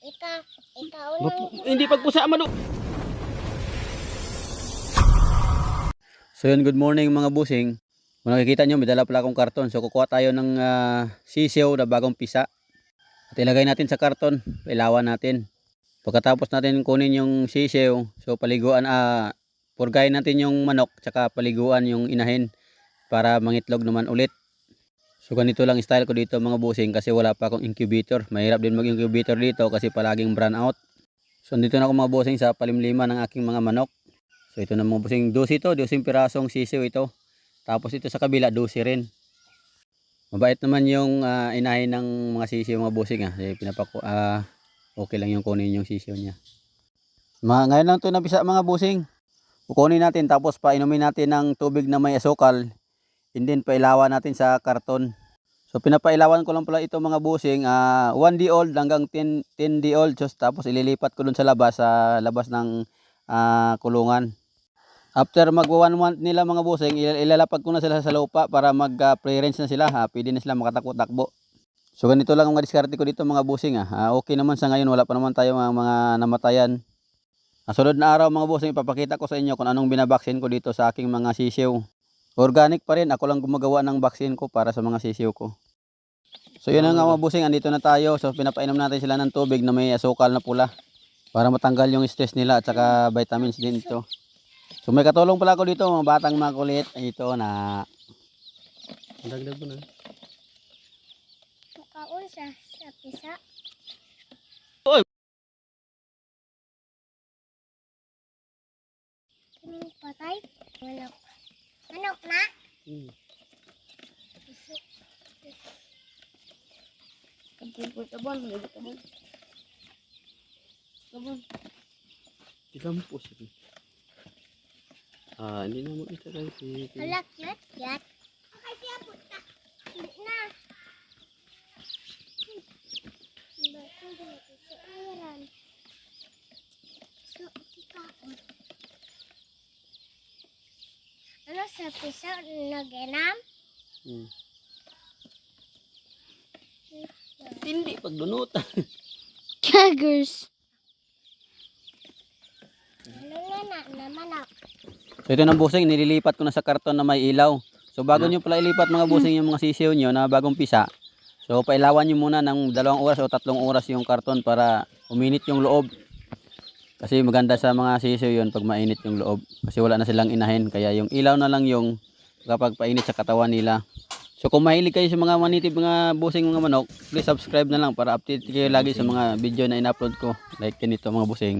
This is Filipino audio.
Ika, ikaw lang. Hindi pagpusa mano. So yun, good morning mga busing. Kung nakikita nyo, may dala pala akong karton. So kukuha tayo ng ah, sisiw na bagong pisa. At ilagay natin sa karton. Ilawan natin. Pagkatapos natin kunin yung sisiw, so paliguan, ah, purgayin natin yung manok, tsaka paliguan yung inahin para mangitlog naman ulit. So ganito lang style ko dito mga busing kasi wala pa akong incubator. Mahirap din mag-incubator dito kasi palaging brand out. So dito na ako mga busing sa palimlima ng aking mga manok. So ito na mga busing, 12 ito, 12 pirasong sisiw ito. Tapos ito sa kabila, 12 rin. Mabait naman yung ah, inahin ng mga sisiw mga busing ah. Kasi pinapako, ah, okay lang yung kunin yung sisiw niya. Mga, ngayon lang ito napisa mga busing. Kukunin natin tapos painumin natin ng tubig na may asukal. And then pailawan natin sa karton. So pinapailawan ko lang pala ito mga busing. ah 1 day old hanggang 10, 10 day old. Just, tapos ililipat ko dun sa labas, sa labas ng ah, kulungan. After mag one month nila mga busing, il- ilalapag ko na sila sa lupa para mag ah, pre-range na sila. Ha? Pwede na sila makatakbo-takbo. So ganito lang ang diskarte ko dito mga busing. Ha? Ah, okay naman sa ngayon, wala pa naman tayo mga, mga namatayan. Sa sunod na araw mga busing, ipapakita ko sa inyo kung anong binabaksin ko dito sa aking mga sisiw. Organic pa rin, ako lang gumagawa ng vaccine ko para sa mga sisiw ko. So yun na nga mga busing, andito na tayo. So pinapainom natin sila ng tubig na may asukal na pula para matanggal yung stress nila at saka vitamins din ito. So may katulong pala ako dito, mga batang makulit. Ito na Dagdag mo na. Makaon sa, sa pisa. Oy! Patay. Manok. Manok na. Hmm. Piso. Kampung tabon, lagi tabon. Tabon. Tigampos ito. Ah, hindi na makita tayo si... Hala, cute, cute. Okay, siya. Hindi na. Bakit hindi natin sa iran? So, ikaon. Ano sa piso naginam? Hmm. Hmm. Hindi, pagdunutan. Tigers. Ano nga na, na manok? So ito ng busing, nililipat ko na sa karton na may ilaw. So bago nyo pala ilipat mga busing yung mga sisiw nyo na bagong pisa, so pailawan nyo muna ng dalawang oras o tatlong oras yung karton para uminit yung loob. Kasi maganda sa mga sisiw yun pag mainit yung loob. Kasi wala na silang inahin. Kaya yung ilaw na lang yung kapag painit sa katawan nila. So kung mahilig kayo sa mga manitib mga busing mga manok, please subscribe na lang para update kayo lagi sa mga video na in-upload ko. Like ganito mga busing.